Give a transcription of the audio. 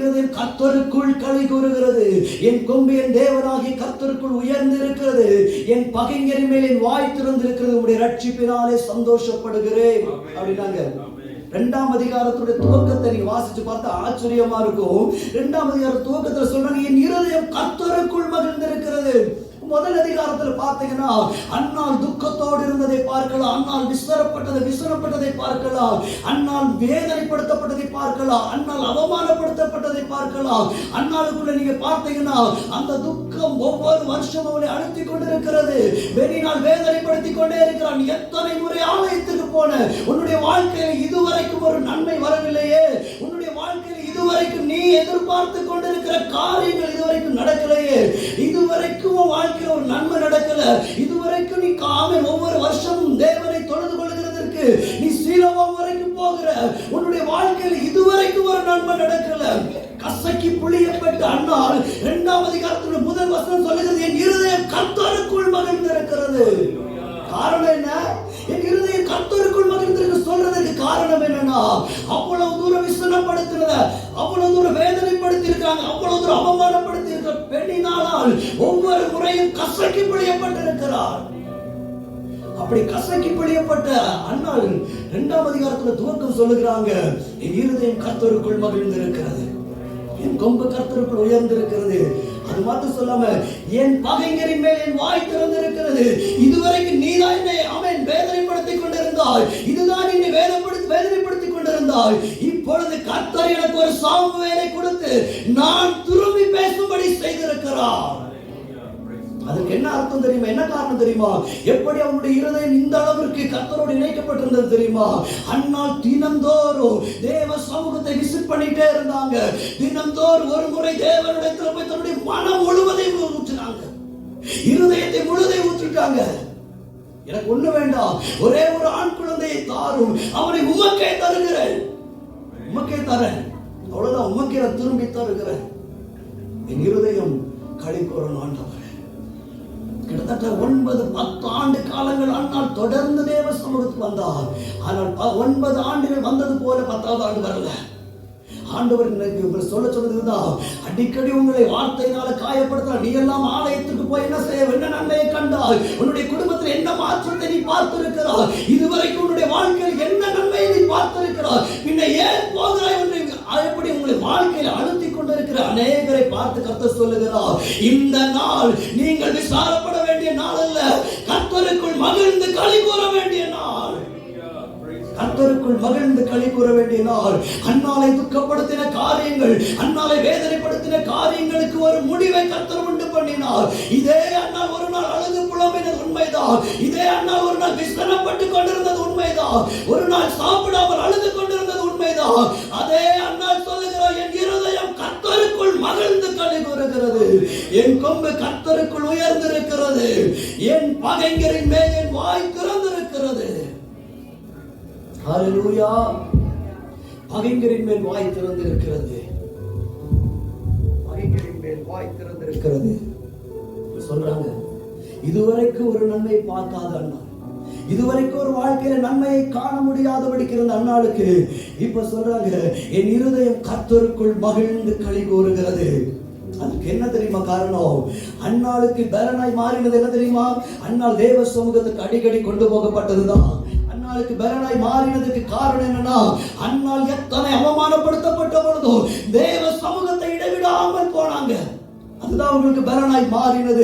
இருதயம் கர்த்தருக்குள் களி கூறுகிறது. என் கொம்பு என் தேவனாகிய கர்த்தருக்குள் உயர்ந்திருக்கிறது. என் பகைஞரின் மேல் என் வாய் திறந்திருக்கிறது. உடைய ரட்சிப்பினாலே சந்தோஷப்படுகிறேன். அப்படின்னாங்க. ரெண்டாம் அதிகாரத்துடைய துவக்கத்தை நீங்க வாசிச்சு பார்த்தா ஆச்சரியமா இருக்கும். ரெண்டாம் அதிகார துவக்கத்துல சொல்றாங்க என் இருதயம் கர்த்தருக்குள் மகிழ்ந்திருக்கிறது. முதல் அதிகாரத்துல பார்த்தீங்கன்னா அன்னால் துக்கத்தோடு இருந்ததை பார்க்கலாம். அன்னால் விஸ்வரப்பட்டதை விஸ்வரப்பட்டதை பார்க்கலாம். அன்னால் வேதனைப்படுத்தப்பட்டதை பார்க்கலாம். அன்னால் அவமானப்படுத்தப்பட்டதை பார்க்கலாம். அன்னாளுக்குள்ள நீங்க பார்த்தீங்கன்னா அந்த துக்கம் ஒவ்வொரு வருஷம் அவனை அழுத்தி கொண்டிருக்கிறது. வெளிநாள் வேதனைப்படுத்திக் கொண்டே இருக்கிறான். எத்தனை முறை ஆலயத்துக்கு போன உன்னுடைய வாழ்க்கையில இதுவரைக்கும் ஒரு நன்மை வரவில்லையே. உன்னுடைய வாழ்க்கையில இதுவரைக்கும் நீ எதிர்பார்த்து கொண்டு கொண்டிருக்கிற காரியங்கள் இதுவரைக்கும் நடக்கலையே. இதுவரைக்கும் உன் ஒரு நன்மை நடக்கல. இதுவரைக்கும் நீ காமை ஒவ்வொரு வருஷமும் தேவனை தொழுது கொள்கிறதற்கு நீ சீலவம் வரைக்கும் போகிற. உன்னுடைய வாழ்க்கையில் இதுவரைக்கும் ஒரு நன்மை நடக்கல. கசக்கி புளியப்பட்ட அண்ணால் இரண்டாவது காலத்தில் முதல் வசனம் சொல்லுகிறது என் இருதயம் கர்த்தருக்குள் மகிழ்ந்திருக்கிறது. காரணம் என்ன? என் இருதயம் கர்த்தருக்குள் மகிழ்ந்திருக்கு சொல்றதுக்கு காரணம் என்னன்னா அவ்வளவு விசனப்படுத்தினத அவ்வளவு தூரம் வேதனைப்படுத்தி இருக்காங்க அவ்வளவு தூரம் அவமானப்படுத்தி இருக்கிற பெண்ணினானால் ஒவ்வொரு முறையும் கசக்கி பிழையப்பட்டிருக்கிறார் அப்படி கசக்கி பிழையப்பட்ட அண்ணால் இரண்டாம் அதிகாரத்துல துவக்கம் சொல்லுகிறாங்க. என் இருதயம் கர்த்தருக்குள் மகிழ்ந்திருக்கிறது. என் கொம்பு கர்த்தருக்குள் உயர்ந்திருக்கிறது. அது மட்டும் சொல்லாம என் பகைஞரின் மேல் என் வாய் திறந்திருக்கிறது. இதுவரைக்கும் நீதான் என்னை அவன் வேதனைப்படுத்திக் கொண்டிருந்தாய். இதுதான் என்னை வேதப்படுத்தி வேதனைப்படுத்திக் கொண்டிருந்தாய். இப்பொழுது கர்த்தர் எனக்கு ஒரு சாவு வேலை கொடுத்து நான் திரும்பி பேசும்படி செய்திருக்கிறார். அதுக்கு என்ன அர்த்தம் தெரியுமா? என்ன காரணம் தெரியுமா? எப்படி அவனுடைய இருதயம் இந்த அளவிற்கு கத்தரோடு இணைக்கப்பட்டிருந்தது தெரியுமா? அண்ணா தினந்தோறும் தேவ சமூகத்தை விசிட் பண்ணிட்டே இருந்தாங்க. தினந்தோறும் ஒரு முறை தேவனுடைய திரும்ப தன்னுடைய மனம் முழுவதையும் ஊற்றினாங்க. இருதயத்தை முழுதை ஊற்றிட்டாங்க. எனக்கு ஒண்ணு வேண்டாம். ஒரே ஒரு ஆண் குழந்தையை தரேன். அவ்வளவுதான் உமக்கே நான் திரும்பி தருகிறேன் என் இருதயம் களி கூறணும் ஆண்டவரே. கிட்டத்தட்ட ஒன்பது பத்து ஆண்டு காலங்கள் ஆனால் தொடர்ந்து தேவ சமூகத்துக்கு வந்தார். ஆனால் ஒன்பது ஆண்டுகள் வந்தது போல பத்தாவது ஆண்டு வரல. ஆண்டவர் எனக்கு உங்களை சொல்ல சொன்னதுதான் அடிக்கடி உங்களை வார்த்தையினால காயப்படுத்தலாம் நீ எல்லாம் ஆலயத்துக்கு போய் என்ன செய்ய என்ன நன்மையை கண்டாய் உன்னுடைய குடும்பத்தில் என்ன மாற்றத்தை நீ பார்த்திருக்கிறாய்? இதுவரைக்கும் உன்னுடைய வாழ்க்கையில் என்ன நன்மையை நீ பார்த்திருக்கிறாய்? உங்களை வாழ்க்கையில் அழுத்தி கொண்டிருக்கிற அநேகரை பார்த்து கத்த சொல்லுகிறார் இந்த நாள் நீங்கள் விசாரப்பட வேண்டிய நாள் அல்ல. கத்தருக்குள் மகிழ்ந்து களி கூற வேண்டிய நாள். கர்த்தருக்குள் மகிழ்ந்து களி கூற வேண்டிய நாள். அன்னாலை துக்கப்படுத்தின காரியங்கள் அன்னாலை வேதனைப்படுத்தின காரியங்களுக்கு ஒரு முடிவை கர்த்தர் உண்டு பண்ணினார். இதே அண்ணா ஒரு நாள் அழுது புலம்பினது உண்மைதான். இதே அண்ணா ஒரு நாள் விசனப்பட்டு கொண்டிருந்தது உண்மைதான். ஒரு நாள் சாப்பிடாமல் அழுது கொண்டிருந்தது உண்மைதான். களி என் கொம்பு கர்த்தருக்குள் உயர்ந்திருக்கிறது. என் பகைஞரின் மேல் என் வாய் திறந்திருக்கிறது. ஹalleluya. பகைஞரின் மேல் வாய் திறந்திருக்கிறது. பகைஞரின் மேல் வாய் திறந்திருக்கிறது. சொல்றாங்க. இதுவரைக்கும் ஒரு நன்மை பார்க்காத அண்ணா. இதுவரைக்கும் ஒரு வாழ்க்கையில நன்மையை காண முடியாதபடிக்கு இருந்த அண்ணாளுக்கு இப்ப சொல்றாங்க என் இருதயம் கத்தருக்குள் மகிழ்ந்து களி கூறுகிறது. அதுக்கு என்ன தெரியுமா காரணம்? அன்னாளுக்கு பேரனாய் மாறினது என்ன தெரியுமா? அன்னாள் தேவ சமூகத்துக்கு அடிக்கடி கொண்டு போகப்பட்டதுதான். அன்னாளுக்கு பேரனாய் மாறினதுக்கு காரணம் என்னன்னா அன்னாள் எத்தனை அவமானப்படுத்தப்பட்ட பொழுதும் தேவ சமூகத்தை இடைவிடாமல் போனாங்க. அதுதான் உங்களுக்கு பலனாய் மாறினது.